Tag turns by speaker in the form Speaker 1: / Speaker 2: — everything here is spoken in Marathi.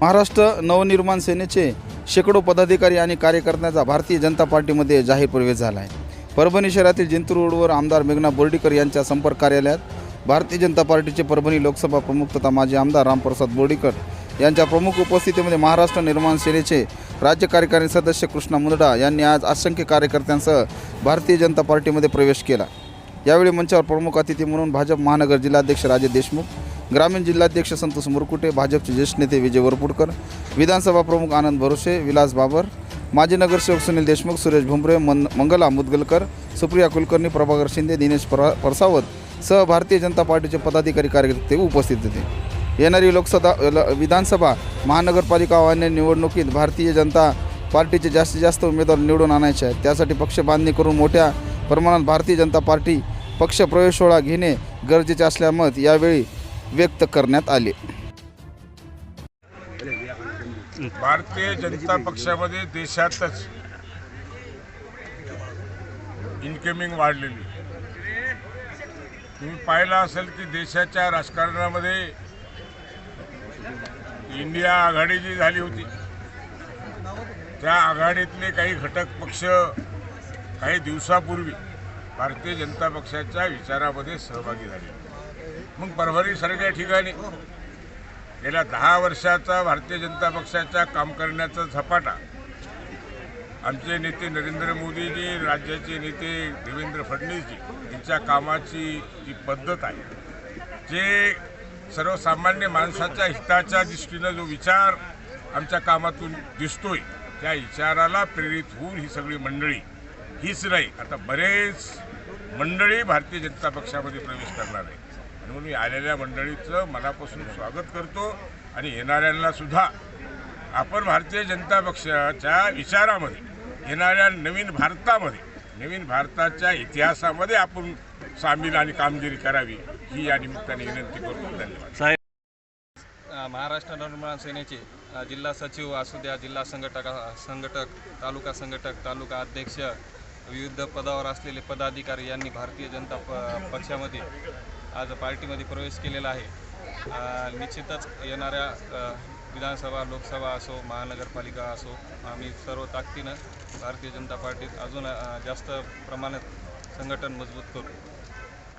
Speaker 1: महाराष्ट्र नवनिर्माण सेनेचे शेकडो पदाधिकारी आणि कार्यकर्त्यांचा भारतीय जनता पार्टीमध्ये जाहीर प्रवेश झाला आहे परभणी शहरातील जिंतूर रोडवर आमदार मेघना बोर्डीकर यांच्या संपर्क कार्यालयात भारतीय जनता पार्टीचे परभणी लोकसभा प्रमुख तथा माजी आमदार रामप्रसाद बोर्डीकर यांच्या प्रमुख उपस्थितीमध्ये महाराष्ट्र निर्माण सेनेचे राज्य कार्यकारी सदस्य कृष्णा मुंदडा यांनी आज असंख्य कार्यकर्त्यांसह भारतीय जनता पार्टीमध्ये प्रवेश केला. यावेळी मंचावर प्रमुख अतिथी म्हणून भाजप महानगर जिल्हाध्यक्ष राजे देशमुख ग्रामीण जिल्हाध्यक्ष संतोष मुरकुटे भाजपचे ज्येष्ठ नेते विजय वरपुडकर विधानसभा प्रमुख आनंद भरोसे विलास बाबर माजी नगरसेवक सुनील देशमुख सुरेश भुमरे मन मंगला मुदगलकर सुप्रिया कुलकर्णी प्रभाकर शिंदे दिनेश परा परसावत सह भारतीय जनता पार्टीचे पदाधिकारी कार्यकर्ते उपस्थित होते. येणारी लोकसभा ल- विधानसभा महानगरपालिका आणि निवडणुकीत भारतीय जनता पार्टीचे जास्तीत जास्त उमेदवार निवडून आणायचे आहेत. त्यासाठी पक्ष बांधणी करून मोठ्या प्रमाणात भारतीय जनता पार्टी पक्ष प्रवेश सोहळा घेणे गरजेचे असल्यामत यावेळी व्यक्त करण्यात आले.
Speaker 2: भारतीय जनता पक्षामध्ये देशातच इन्कमिंग वाढलेली. तुम्ही पाहिलं असेल की देशाच्या राजकारणामध्ये इंडिया आघाडी जी झाली होती त्या आघाडीतले काही घटक पक्ष काही दिवसापूर्वी भारतीय जनता पक्षाच्या विचारामध्ये सहभागी झाले. मग परभणीसारख्या ठिकाणी गेल्या दहा वर्षाचा भारतीय जनता पक्षाच्या काम करण्याचा झपाटा आमचे नेते नरेंद्र मोदीजी राज्याचे नेते देवेंद्र फडणवीसजी यांच्या कामाची जी पद्धत आहे जे सर्वसामान्य माणसाच्या हिताच्या दृष्टीनं जो विचार आमच्या कामातून दिसतोय त्या विचाराला प्रेरित होऊन ही सगळी मंडळी हीच नाही. आता बरेच मंडळी भारतीय जनता पक्षामध्ये प्रवेश करणार आहे आणि म्हणून मी आलेल्या मंडळीचं मनापासून स्वागत करतो आणि येणाऱ्यांना सुद्धा आपण भारतीय जनता पक्षाच्या विचारामध्ये येणाऱ्या नवीन भारतामध्ये नवीन भारताच्या इतिहासामध्ये आपण सामील आणि कामगिरी करावी ही या निमित्ताने विनंती करतो. धन्यवाद.
Speaker 3: महाराष्ट्र नवनिर्माण सेनेचे जिल्हा सचिव असू द्या जिल्हा संघटक संघटक तालुका संघटक तालुका अध्यक्ष विविध पदावर असलेले पदाधिकारी यांनी भारतीय जनता प पक्षामध्ये आज पार्टीमध्ये प्रवेश केलेला आहे. निश्चितच येणाऱ्या विधानसभा लोकसभा असो महानगरपालिका असो आम्ही सर्व ताकदीनं भारतीय जनता पार्टीत अजून जास्त प्रमाणात संघटन मजबूत करू.